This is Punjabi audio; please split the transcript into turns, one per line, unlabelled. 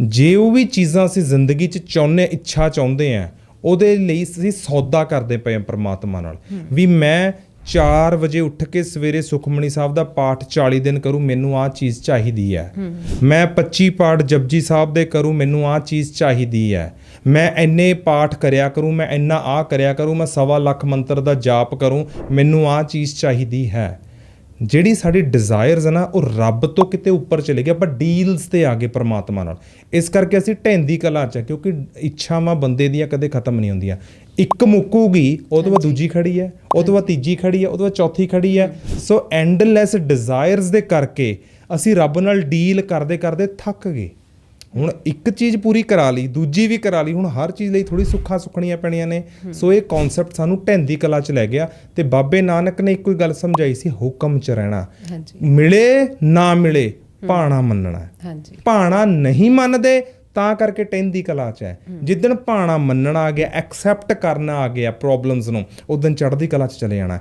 ਜੇ ਉਹ ਵੀ ਚੀਜ਼ਾਂ ਅਸੀਂ ਜ਼ਿੰਦਗੀ 'ਚ ਚਾਹੁੰਦੇ ਇੱਛਾ ਚਾਹੁੰਦੇ ਆ ਉਹਦੇ ਲਈ ਅਸੀਂ ਸੌਦਾ ਕਰਦੇ ਪਏ ਆ ਪ੍ਰਮਾਤਮਾ ਨਾਲ। ਵੀ ਮੈਂ 4 ਵਜੇ ਉੱਠ ਕੇ ਸਵੇਰੇ ਸੁਖਮਣੀ ਸਾਹਿਬ ਦਾ ਪਾਠ 40 ਦਿਨ ਕਰੂੰ ਮੈਨੂੰ ਆਹ ਚੀਜ਼ ਚਾਹੀਦੀ ਹੈ। ਮੈਂ 25 ਪਾਠ ਜਪਜੀ ਸਾਹਿਬ ਦੇ ਕਰੂੰ ਮੈਨੂੰ ਆਹ ਚੀਜ਼ ਚਾਹੀਦੀ ਹੈ। ਮੈਂ ਇੰਨੇ ਪਾਠ ਕਰਿਆ ਕਰੂੰ ਮੈਂ ਇੰਨਾ ਆਹ ਕਰਿਆ ਕਰੂੰ ਮੈਂ ਸਵਾ ਲੱਖ ਮੰਤਰ ਦਾ ਜਾਪ ਕਰੂੰ ਮੈਨੂੰ ਆਹ ਚੀਜ਼ ਚਾਹੀਦੀ ਹੈ। ਜਿਹੜੀ ਸਾਡੀ ਡਿਜ਼ਾਇਰਸ ਹੈ ਨਾ ਉਹ ਰੱਬ ਤੋਂ ਕਿਤੇ ਉੱਪਰ ਚਲੇ ਗਏ। ਆਪਾਂ ਡੀਲਸ ਤੇ ਆ ਗਏ ਪ੍ਰਮਾਤਮਾ ਨਾਲ। ਇਸ ਕਰਕੇ ਅਸੀਂ ਢੈਂਦੀ ਕਲਾ ਚ ਕਿਉਂਕਿ ਇੱਛਾਵਾਂ ਬੰਦੇ ਦੀਆਂ ਕਦੇ ਖਤਮ ਨਹੀਂ ਹੁੰਦੀਆਂ। ਇੱਕ ਮੁੱਕੂਗੀ ਉਹ ਤੋਂ ਬਾਅਦ ਦੂਜੀ ਖੜੀ ਹੈ ਉਹ ਤੋਂ ਬਾਅਦ ਤੀਜੀ ਖੜੀ ਹੈ ਉਹ ਤੋਂ ਬਾਅਦ ਚੌਥੀ ਖੜੀ ਹੈ। ਸੋ ਐਂਡਲੈਸ ਡਿਜ਼ਾਇਰਸ ਦੇ ਕਰਕੇ ਅਸੀਂ ਰੱਬ ਨਾਲ ਡੀਲ ਕਰਦੇ ਕਰਦੇ ਥੱਕ ਗਏ। ਹੁਣ ਇੱਕ ਚੀਜ਼ ਪੂਰੀ ਕਰਾ ਲਈ ਦੂਜੀ ਵੀ ਕਰਾ ਲਈ ਹੁਣ ਹਰ ਚੀਜ਼ ਲਈ ਥੋੜੀ ਸੁੱਖਾਂ ਸੁਖਣੀਆਂ ਪੈਣੀਆਂ ਨੇ। ਸੋ ਇਹ ਕਨਸੈਪਟ ਸਾਨੂੰ ਢੈਂਦੀ ਕਲਾ ਚ ਲੈ ਗਿਆ ਤੇ ਬਾਬੇ ਨਾਨਕ ਨੇ ਇੱਕੋ ਹੀ ਗੱਲ ਸਮਝਾਈ ਸੀ ਹੁਕਮ ਚ ਰਹਿਣਾ।
ਹਾਂਜੀ।
ਮਿਲੇ ਨਾ ਮਿਲੇ ਭਾਣਾ ਮੰਨਣਾ।
ਹਾਂਜੀ।
ਭਾਣਾ ਨਹੀਂ ਮੰਨਦੇ ਤਾਂ ਕਰਕੇ ਟੈਂਦੀ ਕਲਾ ਚ ਹੈ। ਜਿੱਦਣ ਭਾਣਾ ਮੰਨਣਾ ਆ ਗਿਆ ਐਕਸੈਪਟ ਕਰਨਾ ਆ ਗਿਆ ਪ੍ਰੋਬਲਮਸ ਨੂੰ ਉਦੋਂ ਚੜ੍ਹਦੀ ਕਲਾ ਚ ਚਲੇ ਜਾਣਾ।